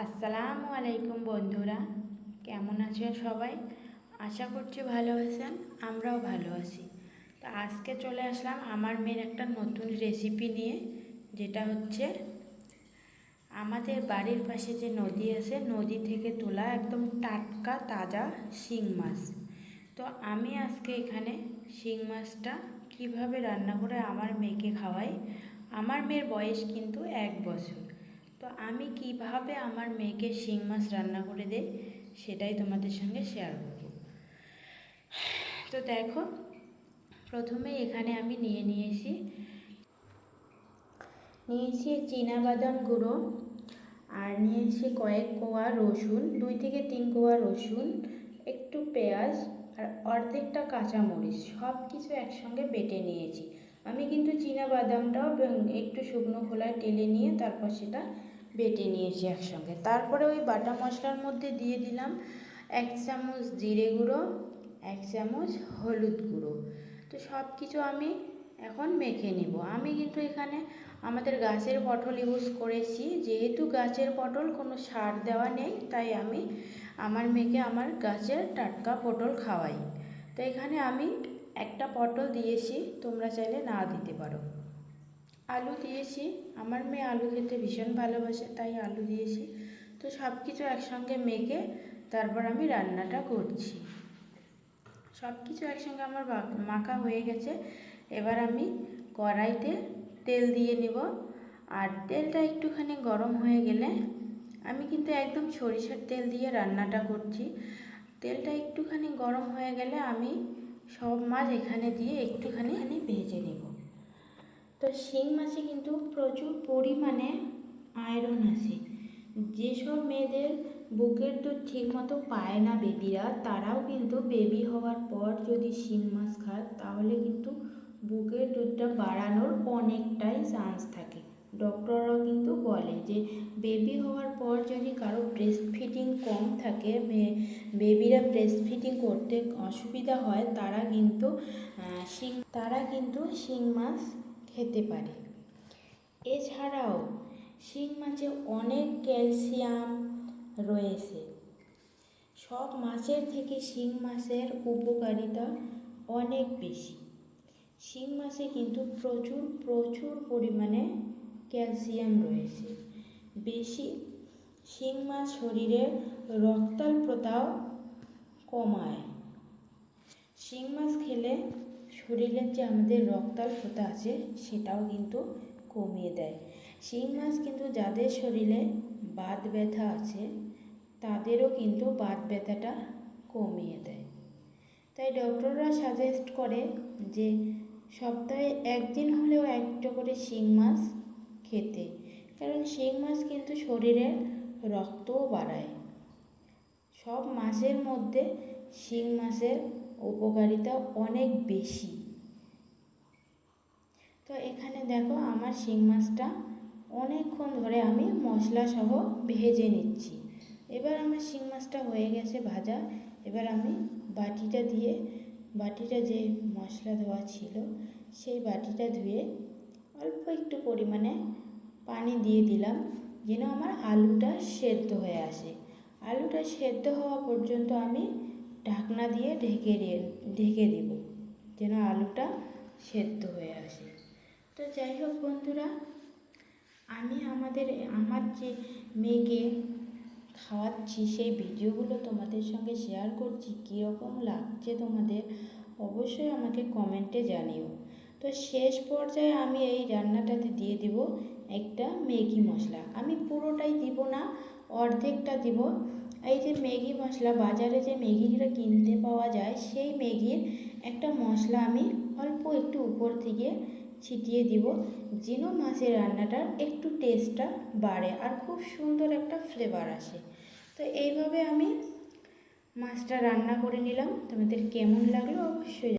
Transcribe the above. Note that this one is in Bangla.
আসসালামু আলাইকুম বন্ধুরা, কেমন আছেন সবাই? আশা করছি ভালো আছেন, আমরাও ভালো আছি। তো আজকে চলে আসলাম আমার মেয়ের একটা নতুন রেসিপি নিয়ে, যেটা হচ্ছে আমাদের বাড়ির পাশে যে নদী আছে, নদী থেকে তোলা একদম টাটকা তাজা শিং মাছ। তো আমি আজকে এখানে শিং মাছটা কীভাবে রান্না করে আমার মেয়েকে খাওয়াই, আমার মেয়ের বয়স কিন্তু এক বছর। তো আমি কীভাবে আমার মেয়েকে শিং মাছ রান্না করে দেই, সেটাই তোমাদের সঙ্গে শেয়ার করব। তো দেখো, প্রথমে এখানে আমি নিয়ে নিয়েছি নিয়েছি বাদাম গুঁড়ো আর নিয়েছি কয়েক কোয়া রসুন, দুই থেকে তিন কোয়া রসুন, একটু পেঁয়াজ আর অর্ধেকটা কাঁচামরিচ সব কিছু একসঙ্গে বেটে নিয়েছি। আমি কিন্তু বাদামটাও একটু শুকনো খোলায় টেলে নিয়ে তারপর সেটা বেটে নিয়েছি একসঙ্গে। তারপরে ওই বাটা মশলার মধ্যে দিয়ে দিলাম এক চামচ জিরে গুঁড়ো, এক চামচ হলুদ গুঁড়ো। তো সব কিছু আমি এখন মেখে নিব। আমি কিন্তু এখানে আমাদের গাছের পটল ইউজ করেছি। যেহেতু গাছের পটল কোনো সার দেওয়া নেই, তাই আমি আমার মেয়েকে আমার গাছের টাটকা পটল খাওয়াই। তো এখানে আমি একটা পটল দিয়েছি, তোমরা চাইলে না দিতে পারো। আলু দিয়েছি। আমার মেয়ে আলু খেতে ভীষণ ভালোবাসে, তাই আলু দিয়েছি। তো সব কিছু একসঙ্গে মেখে তারপর আমি রান্নাটা করছি। সব কিছু একসঙ্গে আমার মাখা হয়ে গেছে। এবার আমি কড়াইতে তেল দিয়ে নেব। আর তেলটা একটুখানি গরম হয়ে গেলে আমি কিন্তু একদম সরিষার তেল দিয়ে রান্নাটা করছি। তেলটা একটুখানি গরম হয়ে গেলে আমি সব মাছ এখানে দিয়ে একটুখানি ভেজে নেব। তো শিং মাছে কিন্তু প্রচুর পরিমাণে আয়রন আছে যেসব মেয়েদের বুকের দুধ ঠিকমতো পায় না বেবিরা, তারাও কিন্তু বেবি হওয়ার পর যদি শিং মাছ খায়, তাহলে কিন্তু বুকের দুধটা বাড়ানোর অনেকটাই চান্স থাকে। ডক্টররাও কিন্তু বলে যে বেবি হওয়ার পর যদি কারও ব্রেস্ট ফিডিং কম থাকে বেবিরা ব্রেস্ট ফিডিং করতে অসুবিধা হয়, তারা কিন্তু শিং, তারা কিন্তু শিং মাছ খেতে পারে। এছাড়াও শিং মাছে অনেক ক্যালসিয়াম রয়েছে। সব মাছের থেকে শিং মাছের উপকারিতা অনেক বেশি। শিং মাছে কিন্তু প্রচুর প্রচুর পরিমাণে ক্যালসিয়াম রয়েছে। বেশি, শিং মাছ শরীরে রক্তাল্পতাও কমায়। শিং মাছ খেলে শরীরের যে আমাদের রক্তাল্পতা আছে, সেটাও কিন্তু কমিয়ে দেয়। শিং মাছ কিন্তু যাদের শরীরে বাত ব্যথা আছে, তাদেরও কিন্তু বাত ব্যথাটা কমিয়ে দেয়। তাই ডক্টররা সাজেস্ট করে যে সপ্তাহে একদিন হলেও একটা করে শিং মাছ খেতে, কারণ শিং মাছ কিন্তু শরীরের রক্তও বাড়ায়। সব মাছের মধ্যে শিং মাছের উপকারিতা অনেক বেশি। তো এখানে দেখো আমার শিং মাছটা অনেকক্ষণ ধরে আমি মশলা সহ ভেজে নিচ্ছি। এবার আমার শিং মাছটা হয়ে গেছে ভাজা। এবার আমি বাটিটা দিয়ে, বাটিটা যে মশলা ধোয়া ছিল, সেই বাটিটা ধুয়ে অল্প একটু পরিমাণে পানি দিয়ে দিলাম যেন আমার আলুটা সেদ্ধ হয়ে আসে। আলুটা সেদ্ধ হওয়া পর্যন্ত আমি ঢাকনা দিয়ে ঢেকে দিয়ে, ঢেকে দেব, যেন আলুটা সেদ্ধ হয়ে আসে। তো যাই হোক বন্ধুরা, আমি আমাদের, আমার যে মেয়েকে খাওয়াচ্ছি, সেই ভিডিওগুলো তোমাদের সঙ্গে শেয়ার করছি, কীরকম লাগছে তোমাদের, অবশ্যই আমাকে কমেন্টে জানিও। তো শেষ পর্যায়ে আমি এই রান্নাটাতে দিয়ে দিব একটা ম্যাগি মশলা। আমি পুরোটাই দিব না, অর্ধেকটা দিব। এই যে ম্যাগি মশলা, বাজারে যে ম্যাগিটা কিনতে পাওয়া যায়, সেই ম্যাগির একটা মশলা আমি অল্প একটু উপর থেকে ছিটিয়ে দিব যেন মাছের রান্নাটার একটু টেস্টটা বাড়ে আর খুব সুন্দর একটা ফ্লেভার আসে। তো এইভাবে আমি মাছটা রান্না করে নিলাম। তোমাদের কেমন লাগল অবশ্যই